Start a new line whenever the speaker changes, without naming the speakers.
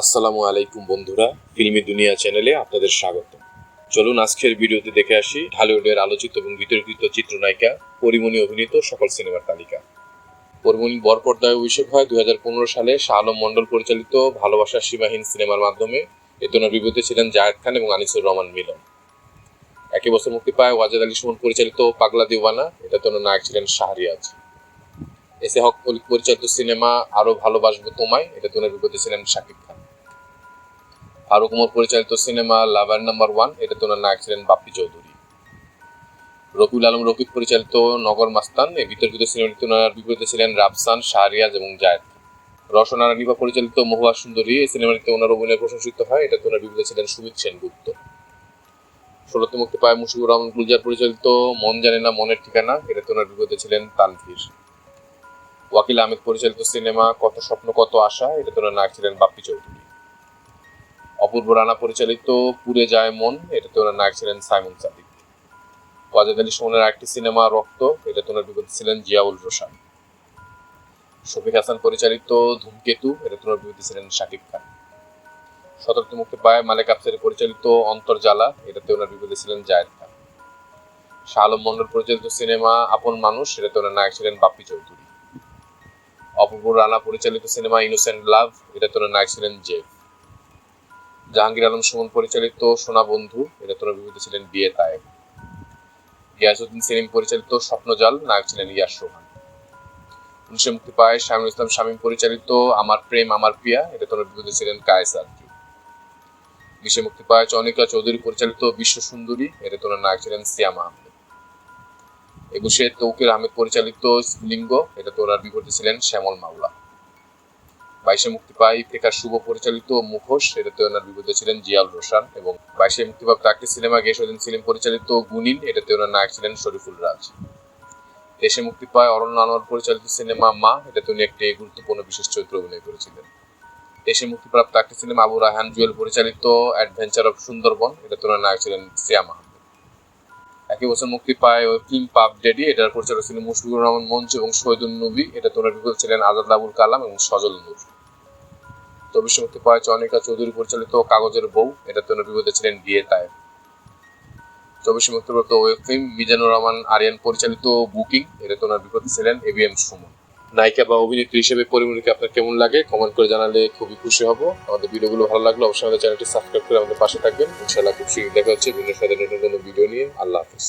আসসালামু আলাইকুম বন্ধুরা, ফিল্মি দুনিয়া চ্যানেলে আপনাদের স্বাগত চলুন আজকের ভিডিওতে দেখে আসি ঢালিউডের আলোচিত এবং বিতর্কিত চিত্রনায়িকা, পরিমণি অভিনীত সকল সিনেমার তালিকা। পরিমণি বরপর্দায় অভিষেক হয় দুই হাজার পনেরো সালে। শাহ আলম মণ্ডল পরিচালিত ভালোবাসার সীমাহীন সিনেমার মাধ্যমে এতনার বিপরীতে ছিলেন জায়েদ খান এবং আনিসুর রহমান মিলন। একই বছর মুক্তি পায় ওয়াজেদ আলী সুমন পরিচালিত পাগলা দিওয়ানা। এটা তোনার নায়ক ছিলেন শাহরিয়াজ। এসে হক পরিচালিত সিনেমা আরও ভালোবাসবো তোমায়। এটা তোনার বিপরীতে ছিলেন শাকিব খান। ফারুক উমর পরিচালিত সিনেমা লাভার নাম্বার ওয়ান এটা তোনার নায়ক ছিলেন বাপ্পি চৌধুরী। রফিউল আলম, রফিক পরিচালিত নগর মাস্তান এই বিতর্কিত সিনেমাটি তোনার বিপরীতে ছিলেন রাফসান, শাহরিয়াজ এবং জায়েদ। রসনা রানিবা পরিচালিত মহুয়া সুন্দরী, এই সিনেমাটিতে ওনার অভিনয় প্রশংসিত হয় এটা তোনার বিপরীতে ছিলেন সুমিত সেনগুপ্ত। ষোলোতে মুক্তি পায় মুশিবুর রহমান গুলজার পরিচালিত মন জানে না মনের ঠিকানা এটা তোনার বিপরীতে ছিলেন তানভীর। ওয়াকিল আহমেদ পরিচালিত সিনেমা কত স্বপ্ন, কত আশা এটা তোনার নায়ক ছিলেন বাপ্পি চৌধুরী। অপূর্ব রানা পরিচালিত পুরে যায় মন, এটাতে ওনার নায়ক ছিলেন সাইমন সাদিক। ওয়াজেদ আলী সুমনের আরেকটি সিনেমা, রক্ত, এটাতে ওনার বিপরীতে ছিলেন জিয়াউল রোশান। শফিক হাসান পরিচালিত ধূমকেতু, এটাতে ওনার বিপরীতে ছিলেন শাকিব খান। সতর্ক মুক্তি পায় মালেক আফসারি পরিচালিত অন্তর্জালা, এটাতে ওনার বিপরীতে ছিলেন জায়েদ খান। শাহ মন্ডল পরিচালিত সিনেমা, আপন মানুষ, এটাতে ওনার নায়ক ছিলেন বাপ্পি চৌধুরী। অপূর্ব রানা পরিচালিত সিনেমা, ইনোসেন্ট লাভ, এটাতে ওনার নায়ক ছিলেন জেফ। জাহাঙ্গীর আলম সুমন পরিচালিত সোনা বন্ধু এটা তোনার বিপরীতে ছিলেন বিয়ে তায়েব গিয়াসুদ্দিন সেলিম পরিচালিত স্বপ্নজাল নায়ক ছিলেন ইয়াস রোহান উনিশে মুক্তি পায় শামীম ইসলাম শামীম পরিচালিত আমার প্রেম, আমার প্রিয়া এটা তোনার বিপরীতে ছিলেন কায়েস আরজু বিশে মুক্তি পায় চনিকা চৌধুরী পরিচালিত বিশ্ব সুন্দরী এটা তোনার নায়ক ছিলেন সিয়াম আহমেদ। একুশে তৌকির আহমেদ পরিচালিত লিঙ্গ এটা তোনার বিপরীতে ছিলেন শ্যামল মাওলা। বাইশে মুক্তি পায় ইফতেখার শুভ পরিচালিত মুখোশ এটাতে ওনার বিপরীতে ছিলেন জিয়াল রোশান এবং বাইশে মুক্তিপ্রাপ্ত একটি সিনেমা গেসুদ্দিন সেলিম পরিচালিত গুনিন এটাতে ওনার নায়ক ছিলেন শরীফুল রাজ। দেশে মুক্তি পায় অরণ্য আনোয়ার পরিচালিত সিনেমা মা এটাতে উনি একটি গুরুত্বপূর্ণ বিশেষ চরিত্র অভিনয় করেছিলেন। দেশে মুক্তিপ্রাপ্ত একটি সিনেমা আবু রাহান জুয়েল পরিচালিত অ্যাডভেঞ্চার অফ সুন্দরবন এটাতে ওনার নায়ক ছিলেন সিয়াম একই বছর মুক্তি পায় ফিল্ম পাপ ডেডি, এটার পরিচালক ছিলেন মুশফিকুর রহমান মঞ্চ এবং শহীদুল নবী এটা তোনার ছিলেন আজাদ আবুল কালাম এবং সজল নূর। চব্বিশ মুক্তি পায় চয়নিকা চৌধুরী পরিচালিত কাগজের বউ এটা তোনার বিপদে ছিলেন বিয়ে তায়েব চব্বিশে মুক্তিপ্রাপ্ত ওয়েব ফিল্ম মিজানুর রহমান আরিয়ান পরিচালিত বুকিং এটা তোনার বিপদে ছিলেন এবিএম সুমন। নায়িকা বা অভিনেত্রী হিসেবে পরিমণিকে আপনার কেমন লাগে কমেন্ট করে জানালে খুবই খুশি হব। আমাদের ভিডিওগুলো ভালো লাগলে অবশ্যই আমাদের চ্যানেলটি সাবস্ক্রাইব করে আমাদের পাশে থাকবেন। ইনশাআল্লাহ খুব শীঘ্রই দেখা হচ্ছে। ভিন্ন সাথে নতুন ভিডিও নিয়ে। আল্লাহ হাফিজ।